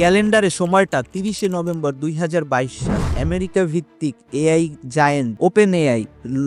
ক্যালেন্ডারে সময়টা তিরিশে নভেম্বর দুই হাজার বাইশ সাল। আমেরিকা ভিত্তিক AI giant Open AI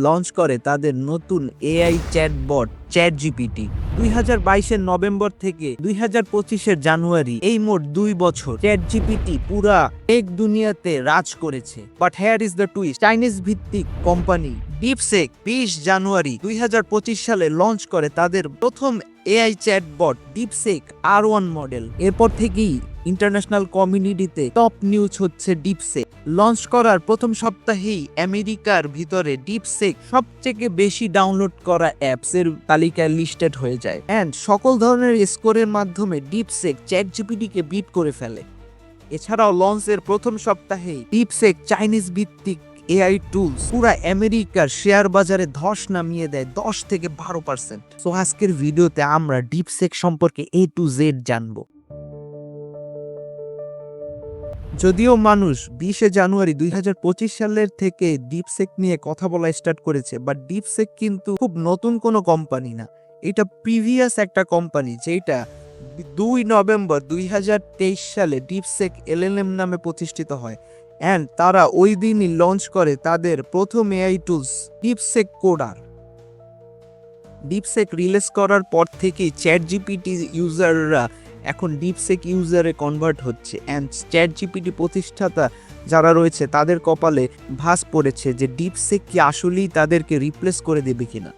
launch করে তাদের নতুন AI chat chatbot Chat GPT দুই হাজার বাইশের নভেম্বর থেকে দুই হাজার পঁচিশের জানুয়ারি, এই মোট দুই বছর চ্যাট জিপিটি পুরা এক দুনিয়াতে রাজ করেছে। But here is the twist Chinese ভিত্তিক কোম্পানি ডিপসেক বিশ জানুয়ারি দুই হাজার পঁচিশ সালে লঞ্চ করে তাদের প্রথম AI chat chatbot DeepSeek R one model এরপর থেকেই ইন্টারন্যাশনাল কমিউনিটিতে টপ নিউজ হচ্ছে ডিপসেক। লঞ্চ করার প্রথম সপ্তাহেই আমেরিকার ভিতরে ডিপসেক সবথেকে বেশি ডাউনলোড করা অ্যাপস এর তালিকায় লিস্টেড হয়ে যায়। অ্যান্ড সকল ধরনের স্কোরের মাধ্যমে ডিপসেক চ্যাট জিপিটিকে বিট করে ফেলে। এছাড়াও লঞ্চের প্রথম সপ্তাহেই ডিপসেক চাইনিজ ভিত্তিক এআই টুলস পুরা আমেরিকার শেয়ার বাজারে ধস নামিয়ে দেয় দশ থেকে বারো পার্সেন্ট। সো আজকের ভিডিওতে আমরা ডিপসেক সম্পর্কে এ টু জেড জানব। যদিও মানুষ বিশে জানুয়ারি দুই হাজার পঁচিশ সালের থেকে ডিপসেক নিয়ে কথা বলা স্টার্ট করেছে বাট ডিপসেক কিন্তু খুব নতুন কোনো কোম্পানি না। এটা প্রিভিয়াস একটা কোম্পানি যেটা দুই নভেম্বর দুই হাজার তেইশ সালে ডিপসেক এলএলএম নামে প্রতিষ্ঠিত হয়। অ্যান্ড তারা ওই দিনই লঞ্চ করে তাদের প্রথম AI tools DeepSeek coder DeepSeek release করার পর থেকেই চ্যাট জিপিটি ইউজাররা এখন ডিপসেক ইউজারে কনভার্ট হচ্ছে অ্যান্ড চ্যাট জিপিটি প্রতিষ্ঠাতা যারা রয়েছে, তাদের কপালে ভাস পড়েছে যে ডিপসেক কি আসলেই তাদেরকে রিপ্লেস করে দেবে কিনা।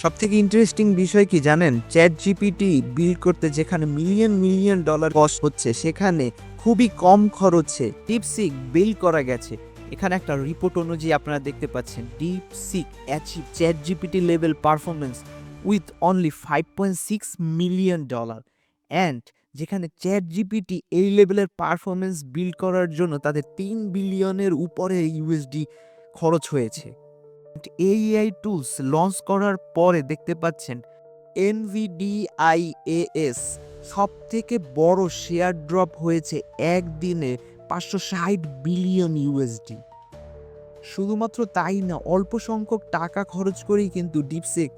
সব থেকে ইন্টারেস্টিং বিষয় কি জানেন? চ্যাট জিপিটি বিল্ড করতে যেখানে মিলিয়ন মিলিয়ন ডলার কস্ট হচ্ছে, সেখানে খুবই কম খরচে ডিপসিক বিল্ড করা গেছে। এখানে একটা রিপোর্ট অনুযায়ী আপনারা দেখতে পাচ্ছেন DeepSeek achieve Chat GPT level performance with only five point six million dollar and যেখানে চ্যাট জিপিটি এই লেভেলের পারফরমেন্স বিল্ড করার জন্য তাদের তিন বিলিয়নের উপরে ইউএসডি খরচ হয়েছে। এআই টুলস লঞ্চ করার পরে দেখতে পাচ্ছেন এনভিডিআইএএস সব থেকে বড় শেয়ার ড্রপ হয়েছে একদিনে পাঁচশো ষাট বিলিয়ন ইউএসডি শুধুমাত্র তাই না, অল্প সংখ্যক টাকা খরচ করেই কিন্তু ডিপসেক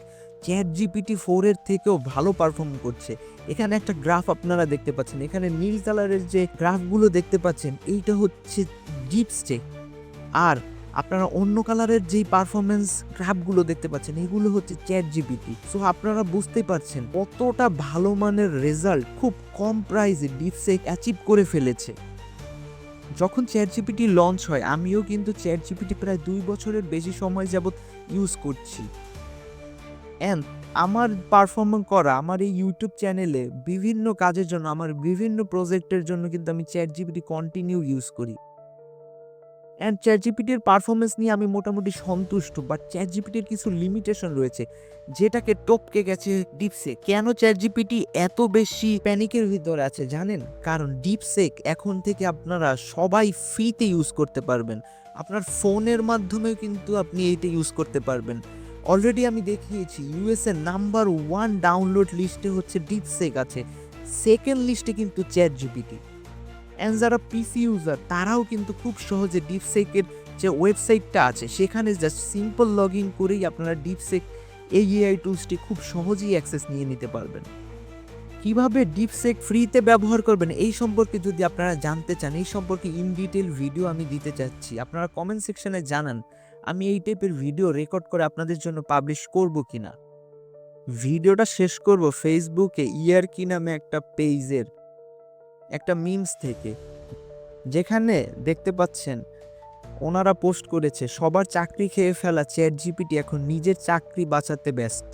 চ্যাট জিপিটি ফোরের থেকেও ভালো পারফর্ম করছে। এখানে একটা গ্রাফ আপনারা দেখতে পাচ্ছেন। এখানে নীল কালারের যে গ্রাফগুলো দেখতে পাচ্ছেন, এইটা হচ্ছে ডিপস্টেক আর আপনারা অন্য কালারের যেই পারফরমেন্স গ্রাফগুলো দেখতে পাচ্ছেন, এগুলো হচ্ছে চ্যাট জিপিটি সো আপনারা বুঝতেই পারছেন কতটা ভালো মানের রেজাল্ট খুব কম প্রাইসে ডিপসেক অ্যাচিভ করে ফেলেছে। যখন চ্যাট জিপিটি লঞ্চ হয়, আমিও কিন্তু চ্যাট জিপিটি প্রায় দুই বছরের বেশি সময় যাবত ইউজ করছি। অ্যান্ড আমার পারফর্ম করা, আমার এই ইউটিউব চ্যানেলে বিভিন্ন কাজের জন্য, আমার বিভিন্ন প্রজেক্টের জন্য কিন্তু আমি চ্যাট জিপিটি কন্টিনিউ ইউজ করি। অ্যান্ড চ্যাট জিপিটির পারফরমেন্স নিয়ে আমি মোটামুটি সন্তুষ্ট বাট চ্যাট জিপিটির কিছু লিমিটেশন রয়েছে, যেটাকে টপকে গেছে ডিপসেক কেন চ্যাট জিপিটি এত বেশি প্যানিকের ভিতরে আছে জানেন? কারণ ডিপসেক এখন থেকে আপনারা সবাই ফ্রিতে ইউজ করতে পারবেন। আপনার ফোনের মাধ্যমেও কিন্তু আপনি এইটা ইউজ করতে পারবেন। অলরেডি আমি দেখিয়েছি ইউএসএ নাম্বার ওয়ান ডাউনলোড লিস্টে হচ্ছে ডিপসেক আছে। সেকেন্ড লিস্টে কিন্তু চ্যাট জিপিটি অ্যান্ড যারা পিসি ইউজার তারাও কিন্তু খুব সহজে ডিপসেকের যে ওয়েবসাইটটা আছে, সেখানে জাস্ট সিম্পল লগ ইন করেই আপনারা ডিপসেক এই এআই টুলসটি খুব সহজেই অ্যাক্সেস নিয়ে নিতে পারবেন। কীভাবে ডিপসেক ফ্রিতে ব্যবহার করবেন, এই সম্পর্কে যদি আপনারা জানতে চান, এই সম্পর্কে ইন ডিটেল ভিডিও আমি দিতে চাচ্ছি। আপনারা কমেন্ট সেকশনে জানান। আমি এই টাইপের ভিডিও রেকর্ড করে আপনাদের জন্য পাবলিশ করব কি না ভিডিওটা শেষ করব ফেসবুকে ইয়ার কি নামে একটা পেজের একটা মিমস থেকে। যেখানে দেখতে পাচ্ছেন, ওনারা পোস্ট করেছে, সবার চাকরি খেয়ে ফেলা চ্যাট জিপিটি এখন নিজের চাকরি বাঁচাতে ব্যস্ত।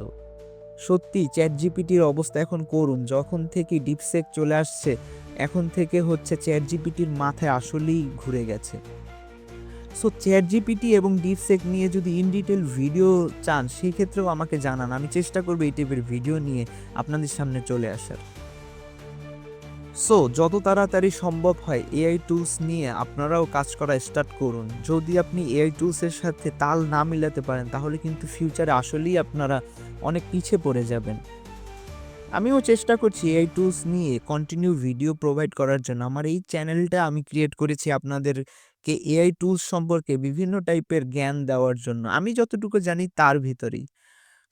সত্যি চ্যাট জিপিটির অবস্থা এখন করুন, যখন থেকে ডিপসেক চলে আসছে, এখন থেকে হচ্ছে চ্যাট জিপিটির মাথায় আসলেই ঘুরে গেছে। সো চ্যাট জিপিটি এবং ডিপসেক নিয়ে যদি ইন ডিটেল ভিডিও চান সেই ক্ষেত্রেও আমাকে জানান। আমি চেষ্টা করব এই টাইপের ভিডিও নিয়ে আপনাদের সামনে চলে আসার। সো যত তাড়াতাড়ি সম্ভব হয় এআই টুলস নিয়ে আপনারাও কাজ করা স্টার্ট করুন। যদি আপনি এআই টুলসের সাথে তাল না মিলাতে পারেন, তাহলে কিন্তু ফিউচারে আসলেই আপনারা অনেক পিছিয়ে পড়ে যাবেন। আমিও চেষ্টা করছি এআই টুলস নিয়ে কন্টিনিউ ভিডিও প্রোভাইড করার জন্য। আমার এই চ্যানেলটা আমি ক্রিয়েট করেছি আপনাদেরকে এআই টুলস সম্পর্কে বিভিন্ন টাইপের জ্ঞান দেওয়ার জন্য। আমি যতটুকু জানি তার ভিতরেই।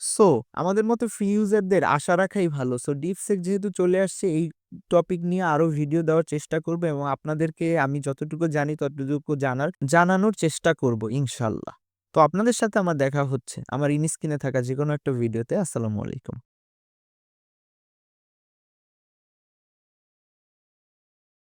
সো আমাদের মতো ফ্রি ইউজারদের আশা রাখাই ভালো। সো ডিপসেক যেহেতু চলে আসছে, এই টপিক নিয়ে আরও ভিডিও দেওয়ার চেষ্টা করব এবং আপনাদেরকে আমি যতটুকু জানি ততটুকু জানার, জানানোর চেষ্টা করব ইনশাল্লাহ। তো আপনাদের সাথে আমার দেখা হচ্ছে। আমার ইন স্ক্রিনে থাকা যে কোনো একটা ভিডিওতে আসসালামু আলাইকুম।